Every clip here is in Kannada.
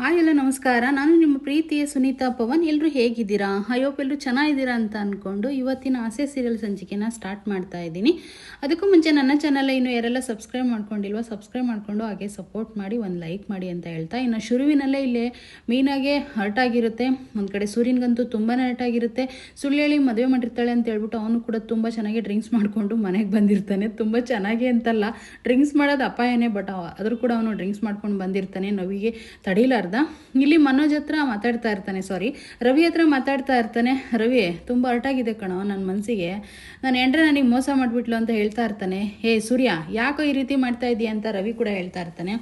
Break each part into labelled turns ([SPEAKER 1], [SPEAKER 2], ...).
[SPEAKER 1] ಹಾಯ್ ಎಲ್ಲ ನಮಸ್ಕಾರ. ನಾನು ನಿಮ್ಮ ಪ್ರೀತಿಯ ಸುನೀತಾ ಪವನ್. ಎಲ್ಲರೂ ಹೇಗಿದ್ದೀರಾ? ಐಯೋಪ್ ಎಲ್ಲರೂ ಚೆನ್ನಾಗಿದ್ದೀರಾ ಅಂತ ಅಂದ್ಕೊಂಡು ಇವತ್ತಿನ ಆಸೆ ಸೀರಿಯಲ್ ಸಂಚಿಕೆನ ಸ್ಟಾರ್ಟ್ ಮಾಡ್ತಾ ಇದ್ದೀನಿ. ಅದಕ್ಕೂ ಮುಂಚೆ ನನ್ನ ಚಾನಲ್ ಇನ್ನು ಯಾರೆಲ್ಲ ಸಬ್ಸ್ಕ್ರೈಬ್ ಮಾಡ್ಕೊಂಡಿಲ್ವ ಸಬ್ಸ್ಕ್ರೈಬ್ ಮಾಡಿಕೊಂಡು ಹಾಗೆ ಸಪೋರ್ಟ್ ಮಾಡಿ, ಒಂದು ಲೈಕ್ ಮಾಡಿ ಅಂತ ಹೇಳ್ತಾ ಇನ್ನು ಶುರುವಿನಲ್ಲೇ ಇಲ್ಲಿ ಮೀನಾಗೆ ಹರ್ಟ್ ಆಗಿರುತ್ತೆ. ಒಂದು ಕಡೆ ಸೂರ್ಯನಿಗಂತೂ ತುಂಬಾ ಹರ್ಟ್ ಆಗಿರುತ್ತೆ. ಸುಳ್ಳು ಹೇಳಿ ಮದುವೆ ಮಾಡಿರ್ತಾಳೆ ಅಂತ ಹೇಳ್ಬಿಟ್ಟು ಅವನು ಕೂಡ ತುಂಬ ಚೆನ್ನಾಗಿ ಡ್ರಿಂಕ್ಸ್ ಮಾಡಿಕೊಂಡು ಮನೆಗೆ ಬಂದಿರ್ತಾನೆ. ತುಂಬ ಚೆನ್ನಾಗಿ ಅಂತಲ್ಲ. ಡ್ರಿಂಕ್ಸ್ ಮಾಡೋದು ಅಪಾಯನೇ ಬಟ್ ಆದರೂ ಕೂಡ ಅವನು ಡ್ರಿಂಕ್ಸ್ ಮಾಡ್ಕೊಂಡು ಬಂದಿರ್ತಾನೆ. ನವಿಗೆ ತಡೀಲಾರ್ದ ಇಲ್ಲಿ ಮನೋಜ್ ಹತ್ರ ಮಾತಾಡ್ತಾ ಇರ್ತಾನೆ ಸಾರಿ ರವಿ ಹತ್ರ ಮಾತಾಡ್ತಾ ಇರ್ತಾನೆ. ರವಿ, ತುಂಬ ಹರ್ಟಾಗಿದೆ ಕಣೋ ನನ್ನ ಮನಸ್ಸಿಗೆ ನಾನು ಹೆಂಡ್ರೆ ನನಗೆ ಮೋಸ ಮಾಡಿಬಿಟ್ಲು ಅಂತ ಹೇಳ್ತಾ ಇರ್ತಾನೆ. ಹೇ, ಸೂರ್ಯ, ಯಾಕೋ ಈ ರೀತಿ ಮಾಡ್ತಾ ಇದೀಯ ಅಂತ ರವಿ ಕೂಡ ಹೇಳ್ತಾ ಇರ್ತಾನೆ.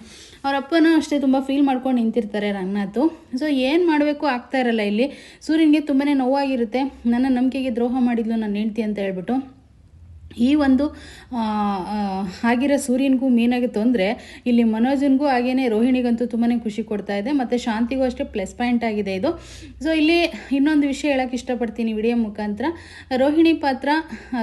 [SPEAKER 1] ಅವ್ರ ಅಪ್ಪನೂ ಅಷ್ಟೇ ತುಂಬ ಫೀಲ್ ಮಾಡ್ಕೊಂಡು ನಿಂತಿರ್ತಾರೆ ರಂಗನಾಥು. ಸೊ ಏನು ಮಾಡಬೇಕು ಆಗ್ತಾ ಇರಲ್ಲ ಇಲ್ಲಿ. ಸೂರ್ಯನಿಗೆ ತುಂಬಾ ನೋವಾಗಿರುತ್ತೆ. ನನ್ನ ನಂಬಿಕೆಗೆ ದ್ರೋಹ ಮಾಡಿದ್ಲು ನನ್ನ ಹೆಂಡ್ತಿ ಅಂತ ಹೇಳ್ಬಿಟ್ಟು. ಈ ಒಂದು ಆಗಿರೋ ಸೂರ್ಯನಿಗೂ ಮೀನಾಗಿ ತೊಂದರೆ, ಇಲ್ಲಿ ಮನೋಜನ್ಗೂ ಹಾಗೇನೆ ರೋಹಿಣಿಗಂತೂ ತುಂಬಾ ಖುಷಿ ಕೊಡ್ತಾ ಇದೆ, ಮತ್ತು ಶಾಂತಿಗೂ ಅಷ್ಟೇ ಪ್ಲಸ್ ಪಾಯಿಂಟ್ ಆಗಿದೆ ಇದು. ಸೊ ಇಲ್ಲಿ ಇನ್ನೊಂದು ವಿಷಯ ಹೇಳೋಕ್ಕೆ ಇಷ್ಟಪಡ್ತೀನಿ ವಿಡಿಯೋ ಮುಖಾಂತರ. ರೋಹಿಣಿ ಪಾತ್ರ,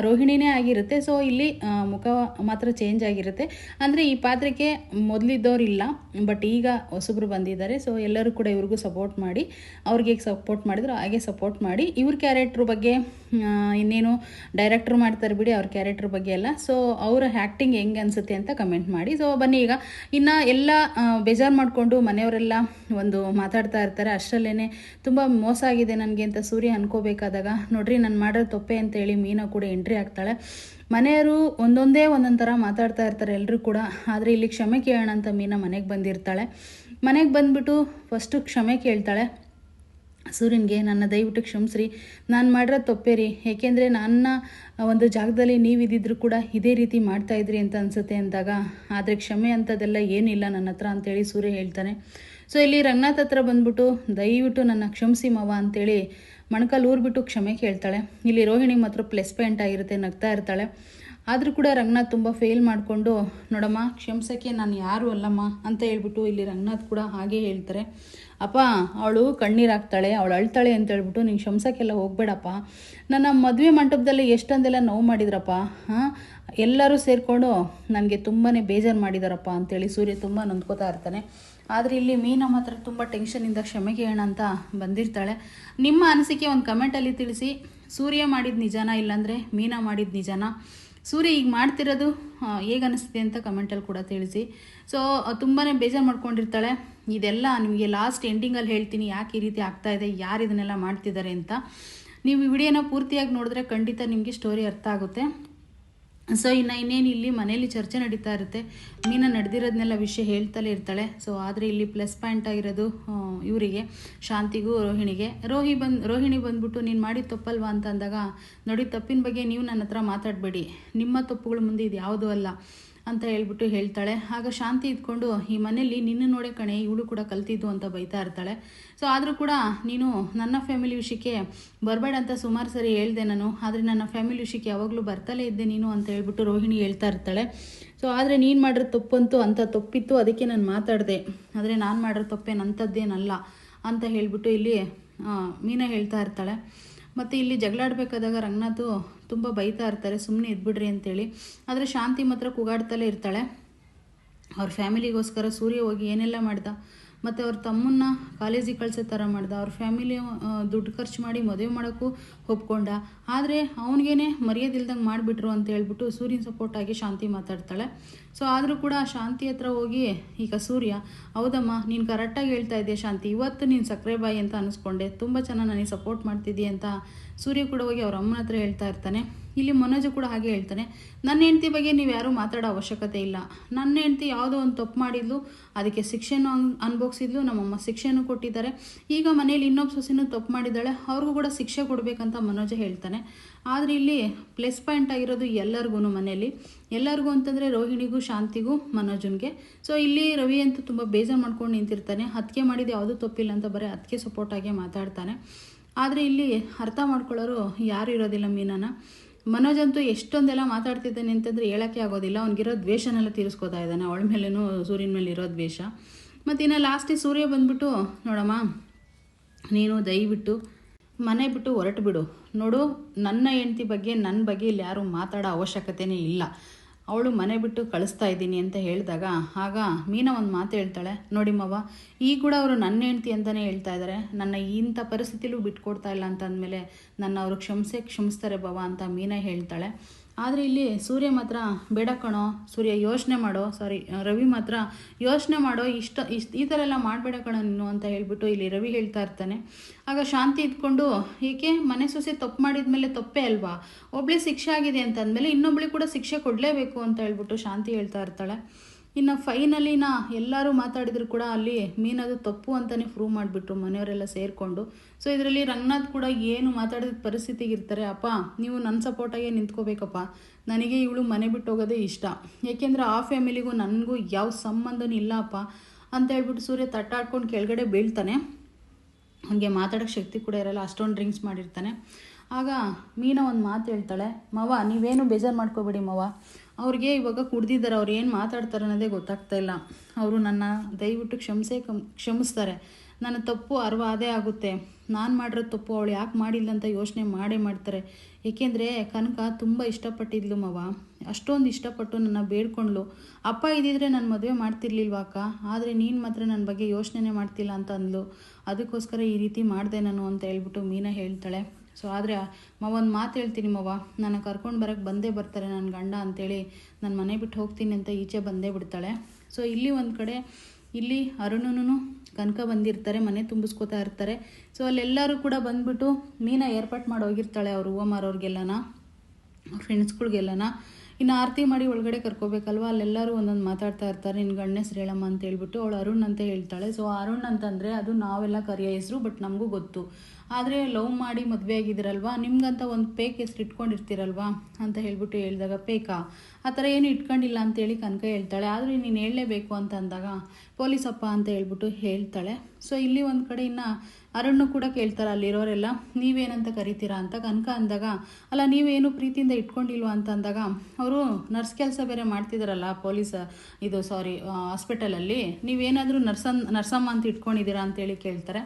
[SPEAKER 1] ರೋಹಿಣಿನೇ ಆಗಿರುತ್ತೆ. ಸೊ ಇಲ್ಲಿ ಮುಖ ಮಾತ್ರ ಚೇಂಜ್ ಆಗಿರುತ್ತೆ. ಅಂದರೆ ಈ ಪಾತ್ರಕ್ಕೆ ಮೊದಲಿದ್ದವ್ರು ಇಲ್ಲ ಬಟ್ ಈಗ ಹೊಸಬ್ರು ಬಂದಿದ್ದಾರೆ. ಸೊ ಎಲ್ಲರೂ ಕೂಡ ಇವ್ರಿಗೂ ಸಪೋರ್ಟ್ ಮಾಡಿ, ಅವ್ರಿಗೆ ಸಪೋರ್ಟ್ ಮಾಡಿದ್ರು ಹಾಗೆ ಸಪೋರ್ಟ್ ಮಾಡಿ. ಇವ್ರ ಕ್ಯಾರೆಕ್ಟ್ರ್ ಬಗ್ಗೆ ಇನ್ನೇನು ಡೈರೆಕ್ಟ್ರು ಮಾಡ್ತಾರೆ ಬಿಡಿ, ಅವ್ರ ಕ್ಯಾರೆಕ್ಟರ್ ಬಗ್ಗೆ ಎಲ್ಲ. ಸೊ ಅವರ ಆ್ಯಕ್ಟಿಂಗ್ ಹೆಂಗೆ ಅನಿಸುತ್ತೆ ಅಂತ ಕಮೆಂಟ್ ಮಾಡಿ. ಸೊ ಬನ್ನಿ ಈಗ. ಇನ್ನು ಎಲ್ಲ ಬೇಜಾರು ಮಾಡಿಕೊಂಡು ಮನೆಯವರೆಲ್ಲ ಒಂದು ಮಾತಾಡ್ತಾ ಇರ್ತಾರೆ. ಅಷ್ಟರಲ್ಲೇ ತುಂಬ ಮೋಸ ಆಗಿದೆ ನನಗೆ ಅಂತ ಸೂರ್ಯ ಅನ್ಕೋಬೇಕಾದಾಗ. ನೋಡ್ರಿ, ನಾನು ಮಾಡೋದು ತೊಪ್ಪೆ ಅಂತೇಳಿ ಮೀನಾ ಕೂಡ ಎಂಟ್ರಿ ಆಗ್ತಾಳೆ ಮನೆಯವರು ಒಂದೊಂದೇ ಒಂದೊಂದು ಥರ ಮಾತಾಡ್ತಾ ಇರ್ತಾರೆ ಎಲ್ಲರೂ ಕೂಡ. ಆದರೆ ಇಲ್ಲಿ ಕ್ಷಮೆ ಕೇಳೋಣ ಅಂತ ಮೀನಾ ಮನೆಗೆ ಬಂದಿರ್ತಾಳೆ. ಮನೆಗೆ ಬಂದುಬಿಟ್ಟು ಫಸ್ಟು ಕ್ಷಮೆ ಕೇಳ್ತಾಳೆ. ಸೂರ್ಯನಿಗೆ, ನನ್ನ ದಯವಿಟ್ಟು ಕ್ಷಮಿಸ್ರಿ. ನಾನು ಮಾಡಿರೋ ತಪ್ಪೇ ರೀ ಏಕೆಂದರೆ ನನ್ನ ಒಂದು ಜಾಗದಲ್ಲಿ ನೀವಿದ್ದಿದ್ರು ಕೂಡ ಇದೇ ರೀತಿ ಮಾಡ್ತಾಯಿದ್ರಿ ಅಂತ ಅನಿಸುತ್ತೆ ಅಂದಾಗ, ಆದರೆ ಕ್ಷಮೆ ಅಂಥದ್ದೆಲ್ಲ ಏನಿಲ್ಲ ನನ್ನ ಹತ್ರ ಅಂತೇಳಿ ಸೂರ್ಯ ಹೇಳ್ತಾನೆ. ಸೊ ಇಲ್ಲಿ ರಂಗನಾಥ್ ಹತ್ರ ಬಂದ್ಬಿಟ್ಟು, ದಯವಿಟ್ಟು ನನ್ನ ಕ್ಷಮಿಸಿ ಮಾವ ಅಂತೇಳಿ ಮಣಕಲ್ ಊರ್ಬಿಟ್ಟು ಕ್ಷಮೆ ಕೇಳ್ತಾಳೆ. ಇಲ್ಲಿ ರೋಹಿಣಿ ಮಾತ್ರ ಪ್ಲೆಸ್ ಪಾಯಿಂಟ್ ಆಗಿರುತ್ತೆ, ನಗ್ತಾ ಇರ್ತಾಳೆ. ಆದರೂ ಕೂಡ ರಂಗನಾಥ್ ತುಂಬ ಫೇಲ್ ಮಾಡಿಕೊಂಡು, ನೋಡಮ್ಮ, ಕ್ಷಮಿಸೋಕ್ಕೆ ನಾನು ಯಾರು ಅಲ್ಲಮ್ಮ ಅಂತ ಹೇಳ್ಬಿಟ್ಟು ಇಲ್ಲಿ ರಂಗನಾಥ್ ಕೂಡ ಹಾಗೆ ಹೇಳ್ತಾರೆ. ಅಪ್ಪ, ಅವಳು ಕಣ್ಣೀರು ಹಾಕ್ತಾಳೆ, ಅವಳು ಅಳ್ತಾಳೆ ಅಂತ ಹೇಳ್ಬಿಟ್ಟು ನೀನು ಕ್ಷಮಿಸೋಕ್ಕೆಲ್ಲ ಹೋಗ್ಬೇಡಪ್ಪ. ನನ್ನ ಮದುವೆ ಮಂಟಪದಲ್ಲಿ ಎಷ್ಟೊಂದೆಲ್ಲ ನೋವು ಮಾಡಿದ್ರಪ್ಪ, ಹಾಂ? ಎಲ್ಲರೂ ಸೇರಿಕೊಂಡು ನನಗೆ ತುಂಬಾ ಬೇಜಾರು ಮಾಡಿದಾರಪ್ಪ ಅಂತೇಳಿ ಸೂರ್ಯ ತುಂಬ ನೊಂದ್ಕೋತಾ ಇರ್ತಾನೆ. ಆದರೆ ಇಲ್ಲಿ ಮೀನ ಮಾತ್ರ ತುಂಬ ಟೆನ್ಷನಿಂದ ಕ್ಷಮೆ ಕೇಳೋಣ ಅಂತ ಬಂದಿರ್ತಾಳೆ. ನಿಮ್ಮ ಅನಿಸಿಕೆ ಒಂದು ಕಮೆಂಟಲ್ಲಿ ತಿಳಿಸಿ. ಸೂರ್ಯ ಮಾಡಿದ ನಿಜಾನ ಇಲ್ಲಾಂದರೆ ಮೀನಾ ಮಾಡಿದ ನಿಜಾನ? ಸೂರ್ಯ ಈಗ ಮಾಡ್ತಿರೋದು ಹೇಗೆ ಅನಿಸ್ತಿದೆ ಅಂತ ಕಮೆಂಟಲ್ಲಿ ಕೂಡ ತಿಳಿಸಿ. ಸೊ ತುಂಬಾ ಬೇಜಾರು ಮಾಡ್ಕೊಂಡಿರ್ತಾಳೆ. ಇದೆಲ್ಲ ನಿಮಗೆ ಲಾಸ್ಟ್ ಎಂಡಿಂಗಲ್ಲಿ ಹೇಳ್ತೀನಿ, ಯಾಕೆ ಈ ರೀತಿ ಆಗ್ತಾ ಇದೆ, ಯಾರು ಇದನ್ನೆಲ್ಲ ಮಾಡ್ತಿದ್ದಾರೆ ಅಂತ. ನೀವು ಈ ವಿಡಿಯೋನ ಪೂರ್ತಿಯಾಗಿ ನೋಡಿದ್ರೆ ಖಂಡಿತ ನಿಮಗೆ ಸ್ಟೋರಿ ಅರ್ಥ ಆಗುತ್ತೆ. ಸೊ ಇನ್ನು ಇನ್ನೇನು ಇಲ್ಲಿ ಮನೇಲಿ ಚರ್ಚೆ ನಡೀತಾ ಇರುತ್ತೆ. ಮೀನ ನಡೆದಿರೋದನ್ನೆಲ್ಲ ವಿಷಯ ಹೇಳ್ತಲೇ ಇರ್ತಾಳೆ. ಸೊ ಆದರೆ ಇಲ್ಲಿ ಪ್ಲಸ್ ಪಾಯಿಂಟ್ ಆಗಿರೋದು ಇವರಿಗೆ, ಶಾಂತಿಗೂ, ರೋಹಿಣಿಗೆ. ರೋಹಿ ಬಂದು, ರೋಹಿಣಿ ಬಂದ್ಬಿಟ್ಟು, ನೀನು ಮಾಡಿ ತಪ್ಪಲ್ವಾ? ಅಂತ ಅಂದಾಗ, ನೋಡಿ, ತಪ್ಪಿನ ಬಗ್ಗೆ ನೀವು ನನ್ನ ಹತ್ರ ಮಾತಾಡಬೇಡಿ. ನಿಮ್ಮ ತಪ್ಪುಗಳ ಮುಂದೆ ಇದು ಯಾವುದೂ ಅಲ್ಲ. ಅಂತ ಹೇಳ್ಬಿಟ್ಟು ಹೇಳ್ತಾಳೆ. ಆಗ ಶಾಂತಿ ಇದ್ಕೊಂಡು, ಈ ಮನೆಯಲ್ಲಿ ನಿನ್ನ ನೋಡೇ ಕಣೆ, ಇವಳು ಕೂಡ ಕಲ್ತಿದ್ದು ಅಂತ ಬೈತಾ ಇರ್ತಾಳೆ. ಸೊ ಆದರೂ ಕೂಡ ನೀನು ನನ್ನ ಫ್ಯಾಮಿಲಿ ವಿಷಯಕ್ಕೆ ಬರಬೇಡ ಅಂತ ಸುಮಾರು ಸರಿ ಹೇಳ್ದೆ ನಾನು. ಆದರೆ ನನ್ನ ಫ್ಯಾಮಿಲಿ ವಿಷಯಕ್ಕೆ ಯಾವಾಗಲೂ ಬರ್ತಲೇ ಇದ್ದೆ ನೀನು ಅಂತ ಹೇಳ್ಬಿಟ್ಟು ರೋಹಿಣಿ ಹೇಳ್ತಾ ಇರ್ತಾಳೆ. ಸೊ ಆದರೆ ನೀನು ಮಾಡಿರೋ ತಪ್ಪಂತೂ ಅಂತ ತಪ್ಪಿತ್ತು. ಅದಕ್ಕೆ ನಾನು ಮಾತಾಡಿದೆ. ಆದರೆ ನಾನು ಮಾಡಿರೋ ತಪ್ಪೇನು ಅಂಥದ್ದೇನಲ್ಲ ಅಂತ ಹೇಳ್ಬಿಟ್ಟು ಇಲ್ಲಿ ಮೀನಾ ಹೇಳ್ತಾ ಇರ್ತಾಳೆ. ಮತ್ತು ಇಲ್ಲಿ ಜಗಳಾಡಬೇಕಾದಾಗ ರಂಗನಾಥು ತುಂಬ ಬೈತಾ ಇರ್ತಾರೆ ಸುಮ್ಮನೆ ಇದ್ಬಿಡ್ರಿ ಅಂತೇಳಿ. ಆದರೆ ಶಾಂತಿ ಮಾತ್ರ ಕೂಗಾಡ್ತಲೇ ಇರ್ತಾಳೆ. ಅವ್ರ ಫ್ಯಾಮಿಲಿಗೋಸ್ಕರ ಸೂರ್ಯ ಹೋಗಿ ಏನೆಲ್ಲ ಮಾಡ್ದ? ಮತ್ತು ಅವ್ರ ತಮ್ಮನ್ನ ಕಾಲೇಜಿಗೆ ಕಳಿಸೋ ಥರ ಮಾಡ್ದ. ಅವ್ರ ಫ್ಯಾಮಿಲಿ ದುಡ್ಡು ಖರ್ಚು ಮಾಡಿ ಮದುವೆ ಮಾಡೋಕ್ಕೂ ಒಪ್ಕೊಂಡ. ಆದರೆ ಅವನಿಗೇನೆ ಮರ್ಯಾದಿಲ್ದಂಗೆ ಮಾಡಿಬಿಟ್ರು ಅಂತ ಹೇಳ್ಬಿಟ್ಟು ಸೂರ್ಯನ ಸಪೋರ್ಟ್ ಆಗಿ ಶಾಂತಿ ಮಾತಾಡ್ತಾಳೆ. ಸೊ ಆದರೂ ಕೂಡ ಶಾಂತಿ ಹತ್ರ ಹೋಗಿ, ಈಗ ಸೂರ್ಯ, ಹೌದಮ್ಮ, ನೀನು ಕರೆಕ್ಟಾಗಿ ಹೇಳ್ತಾ ಇದ್ದೆ ಶಾಂತಿ. ಇವತ್ತು ನೀನು ಸಕ್ಕರೆ ಬಾಯಿ ಅಂತ ಅನಿಸ್ಕೊಂಡೆ. ತುಂಬ ಚೆನ್ನಾಗಿ ನನಗೆ ಸಪೋರ್ಟ್ ಮಾಡ್ತಿದ್ದೀಯ ಅಂತ ಸೂರ್ಯ ಕೂಡ ಹೋಗಿ ಅವ್ರ ಅಮ್ಮನ ಹತ್ರ ಹೇಳ್ತಾ ಇರ್ತಾನೆ. ಇಲ್ಲಿ ಮನೋಜು ಕೂಡ ಹಾಗೆ ಹೇಳ್ತಾನೆ, ನನ್ನ ಹೆಂಡತಿ ಬಗ್ಗೆ ನೀವು ಯಾರೂ ಮಾತಾಡೋ ಅವಶ್ಯಕತೆ ಇಲ್ಲ. ನನ್ನ ಹೆಂಡತಿ ಯಾವುದೋ ಒಂದು ತಪ್ಪು ಮಾಡಿದ್ಲು, ಅದಕ್ಕೆ ಶಿಕ್ಷೆನೂ ಅನ್, ಅನುಭವಿಸಿದ್ಲು, ನಮ್ಮಮ್ಮ ಶಿಕ್ಷೆನೂ ಕೊಟ್ಟಿದ್ದಾರೆ. ಈಗ ಮನೇಲಿ ಇನ್ನೊಬ್ಬ ಸೊಸೆನೂ ತಪ್ಪು ಮಾಡಿದ್ದಾಳೆ, ಅವ್ರಿಗೂ ಕೂಡ ಶಿಕ್ಷೆ ಕೊಡಬೇಕಂತ ಮನೋಜ ಹೇಳ್ತಾನೆ. ಆದರೆ ಇಲ್ಲಿ ಪ್ಲಸ್ ಪಾಯಿಂಟ್ ಆಗಿರೋದು ಎಲ್ಲರಿಗೂ ಮನೆಯಲ್ಲಿ. ಎಲ್ಲರಿಗೂ ಅಂತಂದರೆ ರೋಹಿಣಿಗೂ, ಶಾಂತಿಗೂ, ಮನೋಜನ್ಗೆ. ಸೊ ಇಲ್ಲಿ ರವಿ ಅಂತೂ ತುಂಬ ಬೇಜಾರು ಮಾಡ್ಕೊಂಡು ನಿಂತಿರ್ತಾನೆ. ಹತ್ತಿಗೆ ಮಾಡಿದ ಯಾವುದೂ ತಪ್ಪಿಲ್ಲ ಅಂತ ಬರೀ ಹತ್ಕೆ ಸಪೋರ್ಟಾಗೆ ಮಾತಾಡ್ತಾನೆ. ಆದರೆ ಇಲ್ಲಿ ಅರ್ಥ ಮಾಡ್ಕೊಳ್ಳೋರು ಯಾರು ಇರೋದಿಲ್ಲ ಮೀನನ. ಮನೋಜ್ ಅಂತೂ ಎಷ್ಟೊಂದೆಲ್ಲ ಮಾತಾಡ್ತಿದ್ದಾನೆ ಅಂತಂದರೆ ಹೇಳೋಕ್ಕೆ ಆಗೋದಿಲ್ಲ. ಅವನಿಗಿರೋ ದ್ವೇಷನೆಲ್ಲ ತೀರಿಸ್ಕೋತಾ ಇದ್ದಾನೆ. ಅವಳ ಮೇಲೇನೂ ಸೂರ್ಯನ ಮೇಲೆ ಇರೋ ದ್ವೇಷ. ಮತ್ತು ಇನ್ನು ಲಾಸ್ಟಿಗೆ ಸೂರ್ಯ ಬಂದ್ಬಿಟ್ಟು, ನೋಡಮ್ಮ, ನೀನು ದಯವಿಟ್ಟು ಮನೆ ಬಿಟ್ಟು ಹೊರಟು ಬಿಡು. ನೋಡು, ನನ್ನ ಹೆಂಡತಿ ಬಗ್ಗೆ ನನ್ನ ಬಗ್ಗೆ ಇಲ್ಲಿ ಯಾರೂ ಮಾತಾಡೋ ಅವಶ್ಯಕತೆನೇ ಇಲ್ಲ. ಅವಳು ಮನೆ ಬಿಟ್ಟು ಕಳಿಸ್ತಾ ಇದ್ದೀನಿ ಅಂತ ಹೇಳಿದಾಗ, ಆಗ ಮೀನಾ ಒಂದು ಮಾತು ಹೇಳ್ತಾಳೆ, ನೋಡಿ ಮವ ಈಗ ಕೂಡ ಅವರು ನನ್ನ ಹೆಂಡ್ತಿ ಅಂತಲೇ ಹೇಳ್ತಾ ಇದ್ದಾರೆ ನನ್ನ ಇಂಥ ಪರಿಸ್ಥಿತಿಲೂ ಬಿಟ್ಕೊಡ್ತಾ ಇಲ್ಲ ಅಂತ ಅಂದಮೇಲೆ ನನ್ನ ಅವರು ಕ್ಷಮಿಸೇ ಕ್ಷಮಿಸ್ತಾರೆ ಬವ, ಅಂತ ಮೀನಾ ಹೇಳ್ತಾಳೆ. ಆದರೆ ಇಲ್ಲಿ ಸೂರ್ಯ ಮಾತ್ರ, ಬೇಡ ಕಣೋ, ಸೂರ್ಯ ಯೋಚನೆ ಮಾಡೋ ಸಾರಿ ರವಿ ಮಾತ್ರ ಯೋಚನೆ ಮಾಡೋ, ಇಷ್ಟ ಇಷ್ಟ, ಈ ಥರ ಎಲ್ಲ ಮಾಡಬೇಡ ಕಣೋ ನೀನು ಅಂತ ಹೇಳಿಬಿಟ್ಟು ಇಲ್ಲಿ ರವಿ ಹೇಳ್ತಾ ಇರ್ತಾನೆ. ಆಗ ಶಾಂತಿ ಇದ್ಕೊಂಡು, ಏಕೆ ಮನೆ ಸೊಸೆ ತಪ್ಪು ಮಾಡಿದ ಮೇಲೆ ತಪ್ಪೇ ಅಲ್ವಾ? ಒಬ್ಬಳೇ ಶಿಕ್ಷೆ ಆಗಿದೆ ಅಂತ ಅಂದಮೇಲೆ ಇನ್ನೊಬ್ಳಿಗೆ ಕೂಡ ಶಿಕ್ಷೆ ಕೊಡಲೇಬೇಕು ಅಂತ ಹೇಳ್ಬಿಟ್ಟು ಶಾಂತಿ ಹೇಳ್ತಾ ಇರ್ತಾಳೆ. ಇನ್ನು ಫೈನಲಿನ ಎಲ್ಲರೂ ಮಾತಾಡಿದ್ರು ಕೂಡ ಅಲ್ಲಿ ಮೀನದು ತಪ್ಪು ಅಂತಲೇ ಪ್ರೂವ್ ಮಾಡಿಬಿಟ್ರು ಮನೆಯವರೆಲ್ಲ ಸೇರಿಕೊಂಡು. ಸೊ ಇದರಲ್ಲಿ ರಂಗನಾಥ್ ಕೂಡ ಏನು ಮಾತಾಡಿದ ಪರಿಸ್ಥಿತಿಗೆ ಇರ್ತಾರೆ, ಅಪ್ಪ, ನೀವು ನನ್ನ ಸಪೋರ್ಟಾಗೆ ನಿಂತ್ಕೋಬೇಕಪ್ಪ. ನನಗೆ ಇವಳು ಮನೆ ಬಿಟ್ಟು ಹೋಗೋದೇ ಇಷ್ಟ. ಏಕೆಂದರೆ ಆ ಫ್ಯಾಮಿಲಿಗೂ ನನಗೂ ಯಾವ ಸಂಬಂಧನೂ ಇಲ್ಲ ಅಪ್ಪ ಅಂತ ಹೇಳ್ಬಿಟ್ಟು ಸೂರ್ಯ ತಟ್ಟಾಡ್ಕೊಂಡು ಕೆಳಗಡೆ ಬೀಳ್ತಾನೆ. ಹಾಗೆ ಮಾತಾಡೋಕ್ಕೆ ಶಕ್ತಿ ಕೂಡ ಇರಲ್ಲ, ಅಷ್ಟೊಂದು ಡ್ರಿಂಕ್ಸ್ ಮಾಡಿರ್ತಾನೆ. ಆಗ ಮೀನ ಒಂದು ಮಾತು ಹೇಳ್ತಾಳೆ, ಮವ, ನೀವೇನು ಬೇಜಾರು ಮಾಡ್ಕೋಬೇಡಿ ಮವ. ಅವ್ರಿಗೆ ಇವಾಗ ಕುಡ್ದಿದ್ದಾರೆ, ಅವ್ರು ಏನು ಮಾತಾಡ್ತಾರೆ ಅನ್ನೋದೇ ಗೊತ್ತಾಗ್ತಾ ಇಲ್ಲ. ಅವರು ನನ್ನ ದಯವಿಟ್ಟು ಕ್ಷಮಿಸೇ ಕಮ್, ಕ್ಷಮಿಸ್ತಾರೆ. ನನ್ನ ತಪ್ಪು ಅರ್ವ ಅದೇ ಆಗುತ್ತೆ. ನಾನು ಮಾಡಿರೋ ತಪ್ಪು ಅವಳು ಯಾಕೆ ಮಾಡಿಲ್ಲ ಅಂತ ಯೋಚನೆ ಮಾಡೇ ಮಾಡ್ತಾರೆ. ಏಕೆಂದರೆ ಕನಕ ತುಂಬ ಇಷ್ಟಪಟ್ಟಿದ್ಲು ಮವ. ಅಷ್ಟೊಂದು ಇಷ್ಟಪಟ್ಟು ನನ್ನ ಬೇಡ್ಕೊಂಡ್ಲು ಅಪ್ಪ ಇದ್ದಿದ್ರೆ ನಾನು ಮದುವೆ ಮಾಡ್ತಿರ್ಲಿಲ್ವಾ ಅಕ್ಕ? ಆದರೆ ನೀನು ಮಾತ್ರ ನನ್ನ ಬಗ್ಗೆ ಯೋಚನೆ ಮಾಡ್ತಿಲ್ಲ ಅಂತ ಅಂದ್ಲು. ಅದಕ್ಕೋಸ್ಕರ ಈ ರೀತಿ ಮಾಡಿದೆ ನಾನು ಅಂತ ಹೇಳ್ಬಿಟ್ಟು ಮೀನಾ ಹೇಳ್ತಾಳೆ. ಸೊ ಆದರೆ ಒಂದು ಮಾತು ಹೇಳ್ತೀನಿ ಮವ ನನ್ನ ಕರ್ಕೊಂಡು ಬರೋಕ್ಕೆ ಬಂದೇ ಬರ್ತಾರೆ ನನ್ನ ಗಂಡ ಅಂತೇಳಿ. ನಾನು ಮನೆ ಬಿಟ್ಟು ಹೋಗ್ತೀನಿ ಅಂತ ಈಚೆ ಬಂದೇ ಬಿಡ್ತಾಳೆ. ಸೊ ಇಲ್ಲಿ ಒಂದು ಕಡೆ, ಇಲ್ಲಿ ಅರುಣನೂ ಕನಕ ಬಂದಿರ್ತಾರೆ, ಮನೆ ತುಂಬಿಸ್ಕೋತಾ ಇರ್ತಾರೆ. ಸೊ ಅಲ್ಲೆಲ್ಲರೂ ಕೂಡ ಬಂದ್ಬಿಟ್ಟು ಮೀನ ಏರ್ಪಾಟ್ ಮಾಡಿ ಹೋಗಿರ್ತಾಳೆ ಅವ್ರ ಹೂವ ಮಾರೋರಿಗೆಲ್ಲನ ಫ್ರೆಂಡ್ಸ್ಗಳಿಗೆಲ್ಲನ ಇನ್ನು ಆರತಿ ಮಾಡಿ ಒಳಗಡೆ ಕರ್ಕೋಬೇಕಲ್ವ? ಅಲ್ಲೆಲ್ಲರೂ ಒಂದೊಂದು ಮಾತಾಡ್ತಾ ಇರ್ತಾರೆ. ನಿನ್ನ ಗಂಡ ಹೆಸ್ರು ಹೇಳಮ್ಮ ಅಂತ ಹೇಳ್ಬಿಟ್ಟು ಅವಳು ಅರುಣ್ ಅಂತ ಹೇಳ್ತಾಳೆ. ಸೊ ಅರುಣ್ ಅಂತಂದರೆ ಅದು ನಾವೆಲ್ಲ ಕರಿಯ ಹೆಸರು ಬಟ್ ನಮಗೂ ಗೊತ್ತು. ಆದರೆ ಲವ್ ಮಾಡಿ ಮದುವೆ ಆಗಿದ್ದೀರಲ್ವಾ? ನಿಮ್ಗಂತ ಒಂದು ಪೇಕ್ ಹೆಸ್ರು ಇಟ್ಕೊಂಡಿರ್ತೀರಲ್ವಾ? ಅಂತ ಹೇಳ್ಬಿಟ್ಟು ಹೇಳಿದಾಗ, ಪೇಕಾ? ಆ ಥರ ಏನು ಇಟ್ಕೊಂಡಿಲ್ಲ ಅಂತೇಳಿ ಕನಕ ಹೇಳ್ತಾಳೆ. ಆದರೆ ನೀನು ಹೇಳಲೇಬೇಕು ಅಂತ ಅಂದಾಗ ಪೊಲೀಸಪ್ಪ ಅಂತ ಹೇಳ್ಬಿಟ್ಟು ಹೇಳ್ತಾಳೆ. ಸೊ ಇಲ್ಲಿ ಒಂದು ಕಡೆ ಇನ್ನು ಅರುಣ್ಣು ಕೂಡ ಕೇಳ್ತಾರೆ ಅಲ್ಲಿರೋರೆಲ್ಲ ನೀವೇನಂತ ಕರಿತೀರಾ ಅಂತ? ಕನಕ ಅಂದಾಗ ಅಲ್ಲ ನೀವೇನು ಪ್ರೀತಿಯಿಂದ ಇಟ್ಕೊಂಡಿಲ್ವಾ ಅಂತ ಅಂದಾಗ ಅವರು ನರ್ಸ್ ಕೆಲಸ ಬೇರೆ ಮಾಡ್ತಿದ್ದಾರಲ್ಲ ಪೊಲೀಸ್ ಇದು ಸಾರಿ ಹಾಸ್ಪಿಟಲಲ್ಲಿ ನೀವೇನಾದರೂ ನರ್ಸನ್ ನರ್ಸಮ್ಮ ಅಂತ ಇಟ್ಕೊಂಡಿದ್ದೀರಾ ಅಂತೇಳಿ ಕೇಳ್ತಾರೆ.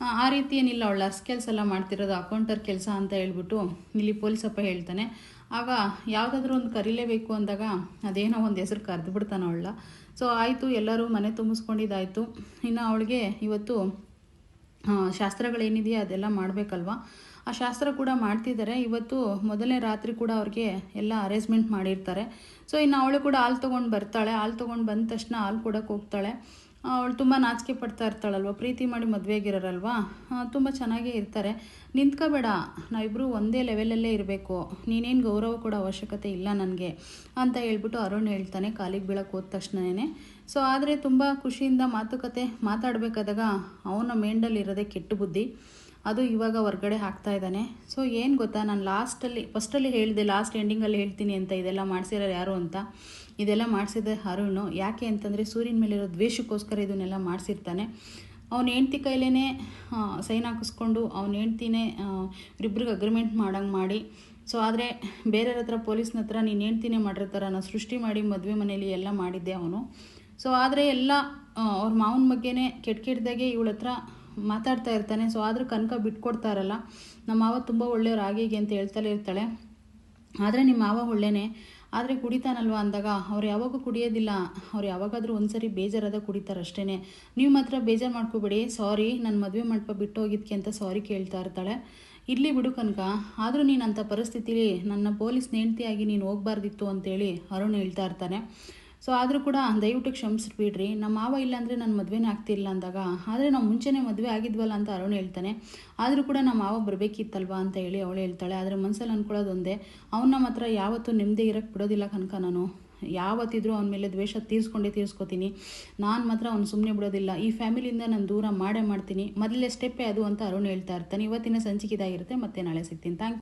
[SPEAKER 1] ಆ, ರೀತಿ ಏನಿಲ್ಲ ಅವಳು ನರ್ಸ್ ಕೆಲಸ ಎಲ್ಲ ಮಾಡ್ತಿರೋದು ಅಕೌಂಟರ್ ಕೆಲಸ ಅಂತ ಹೇಳ್ಬಿಟ್ಟು ಇಲ್ಲಿ ಪೊಲೀಸಪ್ಪ ಹೇಳ್ತಾನೆ. ಆಗ ಯಾವುದಾದ್ರೂ ಒಂದು ಕರೀಲೇಬೇಕು ಅಂದಾಗ ಅದೇನೋ ಒಂದು ಹೆಸರು ಕರೆದು ಬಿಡ್ತಾನೆ ಅವಳ ಸೊ ಆಯಿತು, ಎಲ್ಲರೂ ಮನೆ ತುಂಬಿಸ್ಕೊಂಡಿದ್ದಾಯಿತು. ಇನ್ನು ಅವಳಿಗೆ ಇವತ್ತು ಶಾಸ್ತ್ರಗಳೇನಿದೆಯೋ ಅದೆಲ್ಲ ಮಾಡಬೇಕಲ್ವ? ಆ ಶಾಸ್ತ್ರ ಕೂಡ ಮಾಡ್ತಿದ್ದಾರೆ. ಇವತ್ತು ಮೊದಲನೇ ರಾತ್ರಿ ಕೂಡ ಅವ್ರಿಗೆ ಎಲ್ಲ ಅರೇಂಜ್ಮೆಂಟ್ ಮಾಡಿರ್ತಾರೆ. ಸೊ ಇನ್ನು ಅವಳು ಕೂಡ ಹಾಲು ತೊಗೊಂಡು ಬರ್ತಾಳೆ. ಹಾಲು ತೊಗೊಂಡು ಬಂದ ತಕ್ಷಣ ಹಾಲು ಕೊಡೋಕೆ ಹೋಗ್ತಾಳೆ. ಅವಳು ತುಂಬ ನಾಚಿಕೆ ಪಡ್ತಾ ಇರ್ತಾಳಲ್ವ? ಪ್ರೀತಿ ಮಾಡಿ ಮದುವೆಗಿರೋರಲ್ವ ತುಂಬ ಚೆನ್ನಾಗೇ ಇರ್ತಾರೆ. ನಿಂತ್ಕೋಬೇಡ. ನಾವಿಬ್ಬರು ಒಂದೇ ಲೆವೆಲಲ್ಲೇ ಇರಬೇಕು. ನೀನೇನು ಗೌರವ ಕೊಡೋ ಅವಶ್ಯಕತೆ ಇಲ್ಲ ನನಗೆ ಅಂತ ಹೇಳ್ಬಿಟ್ಟು ಅರುಣ್ ಹೇಳ್ತಾನೆ ಕಾಲಿಗೆ ಬೀಳಕ್ಕೆ ಹೋದ ತಕ್ಷಣನೇ. ಸೊ ಆದರೆ ತುಂಬ ಖುಷಿಯಿಂದ ಮಾತುಕತೆ ಮಾತಾಡಬೇಕಾದಾಗ ಅವನ ಮೇಂಡಲ್ಲಿ ಇರೋದೇ ಕೆಟ್ಟ ಬುದ್ಧಿ. ಅದು ಇವಾಗ ಹೊರ್ಗಡೆ ಹಾಕ್ತಾ ಇದ್ದಾನೆ. ಸೊ ಏನು ಗೊತ್ತಾ? ನಾನು ಲಾಸ್ಟಲ್ಲಿ ಫಸ್ಟಲ್ಲಿ ಹೇಳಿದೆ ಲಾಸ್ಟ್ ಎಂಡಿಂಗಲ್ಲಿ ಹೇಳ್ತೀನಿ ಅಂತ ಇದೆಲ್ಲ ಮಾಡಿಸಿರೋರು ಯಾರು ಅಂತ. ಇದೆಲ್ಲ ಮಾಡಿಸಿದೆ ಅರುಣು ಯಾಕೆ ಅಂತಂದರೆ ಸೂರ್ಯನ ಮೇಲಿರೋ ದ್ವೇಷಕ್ಕೋಸ್ಕರ ಇದನ್ನೆಲ್ಲ ಮಾಡಿಸಿರ್ತಾನೆ. ಅವನ ಹೆಂಡ್ತಿ ಕೈಲೇ ಸೈನ್ ಹಾಕಿಸ್ಕೊಂಡು ಅವ್ನ ಹೆಂಡ್ತಿನೇ ಇಬ್ಬರಿಗೆ ಅಗ್ರಿಮೆಂಟ್ ಮಾಡಂಗೆ ಮಾಡಿ. ಸೊ ಆದರೆ ಬೇರೆಯವ್ರ ಹತ್ರ, ಪೊಲೀಸ್ನ ಹತ್ರ ನೀನು ಹೆಂಡ್ತಿನೇ ಮಾಡಿರ್ತಾರ ನಾನು ಸೃಷ್ಟಿ ಮಾಡಿ ಮದುವೆ ಮನೇಲಿ ಎಲ್ಲ ಮಾಡಿದ್ದೆ ಅವನು. ಸೊ ಆದರೆ ಎಲ್ಲ ಅವ್ರ ಮಾವನ ಬಗ್ಗೆನೇ ಕೆಟ್ಟ ಕೆಟ್ಟದಾಗೆ ಇವಳ ಹತ್ರ ಮಾತಾಡ್ತಾ ಇರ್ತಾನೆ. ಸೊ ಆದರೂ ಕನಕ ಬಿಟ್ಕೊಡ್ತಾ ಇರಲ್ಲ ನಮ್ಮ ಮಾವ ತುಂಬ ಒಳ್ಳೆಯವ್ರು ಆಗೀಗೆ ಅಂತ ಹೇಳ್ತಲೇ ಇರ್ತಾಳೆ. ಆದರೆ ನಿಮ್ಮ ಮಾವ ಒಳ್ಳೆನೇ. ಆದರೆ ಕುಡಿತಾನಲ್ವ ಅಂದಾಗ, ಅವ್ರು ಯಾವಾಗೂ ಕುಡಿಯೋದಿಲ್ಲ. ಅವ್ರು ಯಾವಾಗಾದರೂ ಒಂದ್ಸರಿ ಬೇಜಾರಾದ ಕುಡಿತಾರಷ್ಟೇ ನೀವು ಮಾತ್ರ ಬೇಜಾರು ಮಾಡ್ಕೋಬೇಡಿ. ಸಾರಿ ನನ್ನ ಮದುವೆ ಮಂಟಪ ಬಿಟ್ಟು ಹೋಗಿದ್ಕೆ ಅಂತ ಸಾರಿ ಕೇಳ್ತಾ ಇರ್ತಾಳೆ. ಇರಲಿ ಬಿಡು ಕನಕ. ಆದರೂ ನೀನು ಅಂಥ ಪರಿಸ್ಥಿತಿಲಿ ನನ್ನ ಪೊಲೀಸ್ ನೇಣ್ತಿಯಾಗಿ ನೀನು ಹೋಗ್ಬಾರ್ದಿತ್ತು ಅಂತೇಳಿ ಅರುಣ್ ಹೇಳ್ತಾ ಇರ್ತಾನೆ. ಸೊ ಆದರೂ ಕೂಡ ದಯವಿಟ್ಟು ಕ್ಷಮಿಸ್ಬಿಡ್ರಿ. ನಮ್ಮ ಮಾವ ಇಲ್ಲಾಂದರೆ ನಾನು ಮದುವೆನೇ ಆಗ್ತಿಲ್ಲ ಅಂದಾಗ, ಆದರೆ ನಾವು ಮುಂಚೆನೇ ಮದುವೆ ಆಗಿದ್ವಲ್ಲ ಅಂತ ಅರುಣ್ ಹೇಳ್ತಾನೆ. ಆದರೂ ಕೂಡ ನಮ್ಮ ಮಾವ ಬರಬೇಕಿತ್ತಲ್ವಾ ಅಂತ ಹೇಳಿ ಅವಳು ಹೇಳ್ತಾಳೆ. ಆದರೆ ಮನಸ್ಸಲ್ಲಿ ಅಂದ್ಕೊಳ್ಳೋದೊಂದೇ ಒಂದೇ ಅವನ್ನ ಮಾತ್ರ ಯಾವತ್ತೂ ನೆಮ್ಮದಿ ಇರೋಕ್ಕೆ ಬಿಡೋದಿಲ್ಲ ಕನಕ ನಾನು. ಯಾವತ್ತಿದ್ರೂ ಅವನ ಮೇಲೆ ದ್ವೇಷ ತೀರಿಸ್ಕೊಂಡೇ ತೀರಿಸ್ಕೊತೀನಿ. ನಾನು ಮಾತ್ರ ಅವ್ನು ಸುಮ್ಮನೆ ಬಿಡೋದಿಲ್ಲ. ಈ ಫ್ಯಾಮಿಲಿಯಿಂದ ನಾನು ದೂರ ಮಾಡೇ ಮಾಡ್ತೀನಿ. ಮೊದಲೇ ಸ್ಟೆಪ್ಪೇ ಅದು ಅಂತ ಅರುಣ್ ಹೇಳ್ತಾ ಇರ್ತಾನೆ. ಇವತ್ತಿನ ಸಂಚಿಕೆ ಇದಾಗಿರುತ್ತೆ ಮತ್ತೆ ನಾಳೆ ಸಿಗ್ತೀನಿ. ಥ್ಯಾಂಕ್